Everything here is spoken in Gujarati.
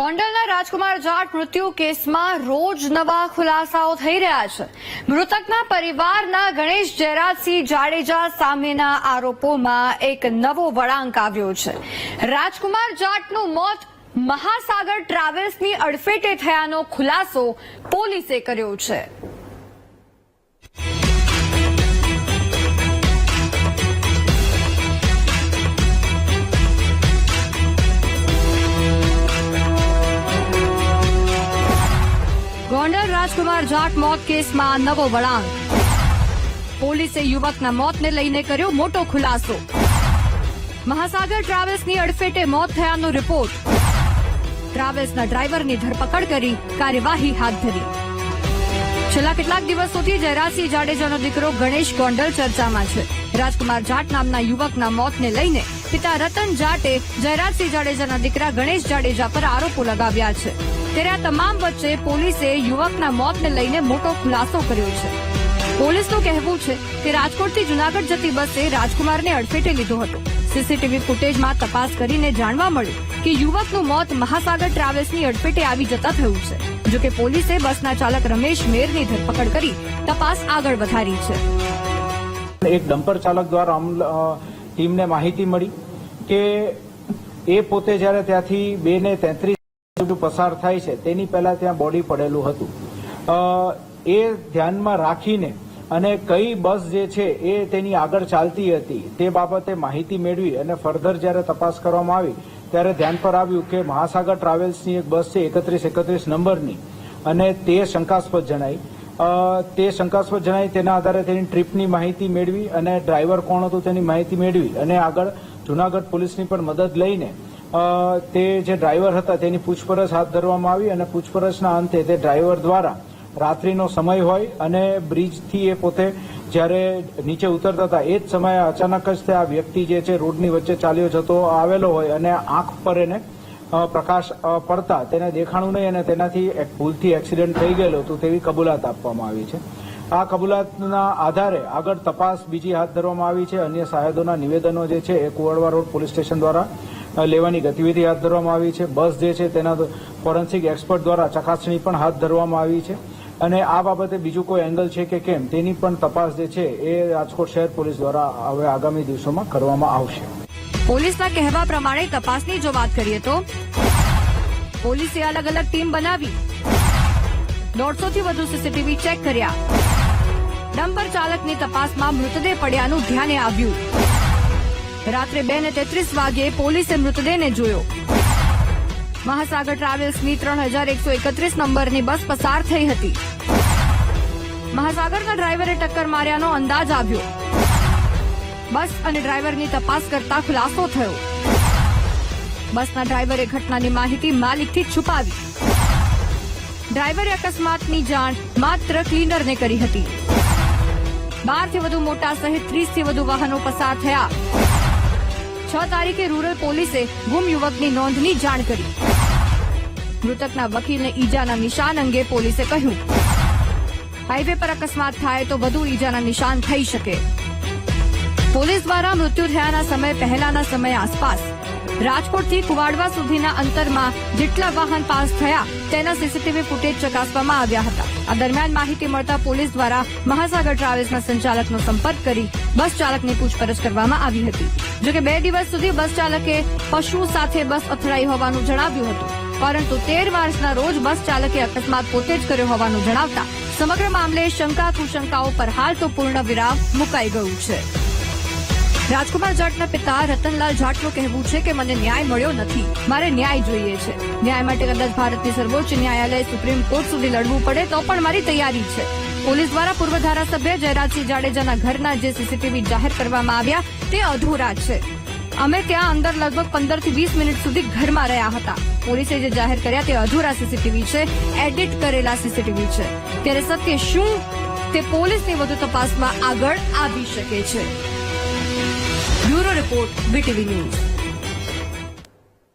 ગોંડલના રાજકુમાર જાટ મૃત્યુ કેસમાં રોજ નવા ખુલાસાઓ થઈ રહ્યા છે. મૃતકના પરિવારના ગણેશ જયરાજસિંહ જાડેજા સામેના આરોપોમાં એક નવો વળાંક આવ્યો છે. રાજકુમાર જાટનું મોત મહાસાગર ટ્રાવેલ્સની અડફેટે થયાનો ખુલાસો પોલીસે કર્યો છે. જાટ મોત કેસમાં નવો વળાંક. પોલીસે યુવકના મોતને લઈને કર્યો મોટો ખુલાસો. મહાસાગર ટ્રાવેલ્સની અડફેટે મોત થયાનો રિપોર્ટ. ટ્રાવેલ્સના ડ્રાઈવરની ધરપકડ કરી કાર્યવાહી હાથ ધરી. છેલ્લા કેટલાક દિવસોથી જયરાજસિંહ જાડેજાનો દીકરો ગણેશ ગોંડલ ચર્ચામાં છે. રાજકુમાર જાટ નામના યુવકના મોતને લઈને પિતા રતન જાટે જયરાજસિંહ જાડેજાના દીકરા ગણેશ જાડેજા પર આરોપો લગાવ્યા છે. ત્યારે આ તમામ વચ્ચે પોલીસે યુવકના મોતને લઈને મોટો ખુલાસો કર્યો છે. પોલીસનું કહેવું છે કે રાજકોટથી જુનાગઢ જતી બસે રાજકુમારને અડફેટે લીધો હતો. સીસીટીવી ફૂટેજમાં તપાસ કરીને જાણવા મળ્યું કે યુવકનું મોત મહાસાગર ટ્રાવેલ્સની અડફેટે આવી જતા થયું છે. જો કે પોલીસે બસના ચાલક રમેશ મેરની ધરપકડ કરી તપાસ આગળ વધારી છે. એક ડમ્પર ચાલક દ્વારા ટીમને માહિતી મળી કે એ પોતે જ્યારે ત્યાંથી બે ને તેત્રીસ પસાર થાય છે, તેની પહેલા ત્યાં બોડી પડેલું હતું. એ ધ્યાનમાં રાખીને અને કઈ બસ જે છે એ તેની આગળ ચાલતી હતી, તે બાબતે માહિતી મેળવી અને ફર્ધર જ્યારે તપાસ કરવામાં આવી, ત્યારે ધ્યાન પર આવ્યું કે મહાસાગર ટ્રાવેલ્સની એક બસ છે, એકત્રીસ એકત્રીસ નંબરની. અને તે શંકાસ્પદ જણાઈ તે શંકાસ્પદ જણાઈ તેના આધારે તેની ટ્રીપની માહિતી મેળવી અને ડ્રાઈવર કોણ હતું તેની માહિતી મેળવી અને આગળ જુનાગઢ પોલીસની પણ મદદ લઈને તે જે ડ્રાઈવર હતા તેની પૂછપરછ હાથ ધરવામાં આવી અને પૂછપરછના અંતે તે ડ્રાઈવર દ્વારા રાત્રિનો સમય હોય અને બ્રિજથી એ પોતે જ્યારે નીચે ઉતરતા હતા, એ જ સમયે અચાનક જ તે આ વ્યક્તિ જે છે રોડની વચ્ચે ચાલ્યો જતો આવેલો હોય અને આંખ પર એને પ્રકાશ પડતા તેને દેખાણું નહીં અને તેનાથી ભૂલથી એક્સિડન્ટ થઈ ગયેલો હતું તેવી કબૂલાત આપવામાં આવી છે. આ કબૂલાતના આધારે આગળ તપાસ બીજી હાથ ધરવામાં આવી છે. અન્ય સાહેદોના નિવેદનો જે છે એ કુવાડવા રોડ પોલીસ સ્ટેશન દ્વારા લેવાની ગતિવિધિ હાથ ધરવામાં આવી છે. બસ જે છે તેના ફોરેન્સિક એક્સપર્ટ દ્વારા ચકાસણી પણ હાથ ધરવામાં આવી છે. અને આ બાબતે બીજું કોઈ એંગલ છે કે કેમ, તેની પણ તપાસ જે છે એ રાજકોટ શહેર પોલીસ દ્વારા હવે આગામી દિવસોમાં કરવામાં આવશે. પોલીસના કહેવા પ્રમાણે તપાસની જો વાત કરીએ તો, પોલીસે અલગ અલગ ટીમ બનાવી. દોઢસોથી વધુ સીસીટીવી ચેક કર્યા. ડમ્પર ચાલકની તપાસમાં મૃતદેહ પડ્યાનું ધ્યાને આવ્યું. રાત્રે બે ને તેત્રીસ વાગ્યે પોલીસે મૃતદેહને જોયો. મહાસાગર ટ્રાવેલ્સની ત્રણ હજાર એકસો એકત્રીસ નંબરની બસ પસાર થઈ હતી. મહાસાગરના ડ્રાઈવરે ટક્કર માર્યાનો અંદાજ આવ્યો. બસ અને ડ્રાઈવરની તપાસ કરતા ખુલાસો થયો. બસના ડ્રાઈવરે ઘટનાની માહિતી માલિકથી છુપાવી. ડ્રાઈવરે અકસ્માતની જાણ માત્ર ક્લીનરને કરી હતી. બારથી વધુ મોટા સહિત ત્રીસથી વધુ વાહનો પસાર થયા. છ તારીખે રૂરલ પોલીસે ગુમ યુવકની નોંધની જાણ કરી. મૃતકના વકીલને ઈજાના નિશાન અંગે પોલીસે કહ્યું. હાઈવે પર અકસ્માત થાય તો વધુ ઈજાના નિશાન થઈ શકે. પોલીસ દ્વારા મૃત્યુ થયાના સમય પહેલાના સમય આસપાસ રાજકોટથી કુવાડવા સુધીના અંતરમાં જેટલા વાહન પાસ થયા, તેના સીસીટીવી ફૂટેજ ચકાસવામાં આવ્યા હતા. આ દરમિયાન માહિતી મળતા પોલીસ દ્વારા મહાસાગર ટ્રાવેલ્સના સંચાલકનો સંપર્ક કરી બસ ચાલકની પૂછપરછ કરવામાં આવી હતી. જોકે બે દિવસ સુધી બસ ચાલકે પશુ સાથે બસ અથડાઈ હોવાનું જણાવ્યું હતું. પરંતુ તેર માર્ચના રોજ બસ ચાલકે અકસ્માત પોતે જ કર્યો હોવાનું જણાવતા સમગ્ર મામલે શંકા કુશંકાઓ પર હાલ તો પૂર્ણ વિરામ મુકાઈ ગયું છે. રાજકુમાર જાટના પિતા રતનલાલ જાટનું કહેવું છે કે મને ન્યાય મળ્યો નથી. મારે ન્યાય જોઈએ છે. ન્યાય માટે કદાચ ભારતની સર્વોચ્ચ ન્યાયાલય સુપ્રીમ કોર્ટ સુધી લડવું પડે તો પણ મારી તૈયારી છે. પોલીસ દ્વારા પૂર્વ ધારાસભ્ય જયરાજસિંહ જાડેજાના ઘરના જે સીસીટીવી જાહેર કરવામાં આવ્યા તે અધૂરા છે. અમે ત્યાં અંદર લગભગ પંદરથી વીસ મિનિટ સુધી ઘરમાં રહ્યા હતા. પોલીસે જે જાહેર કર્યા તે અધૂરા સીસીટીવી છે. એડિટ કરેલા સીસીટીવી છે. ત્યારે સત્ય શું તે પોલીસની વધુ તપાસમાં આગળ આવી શકે છે. Bureau report BTV news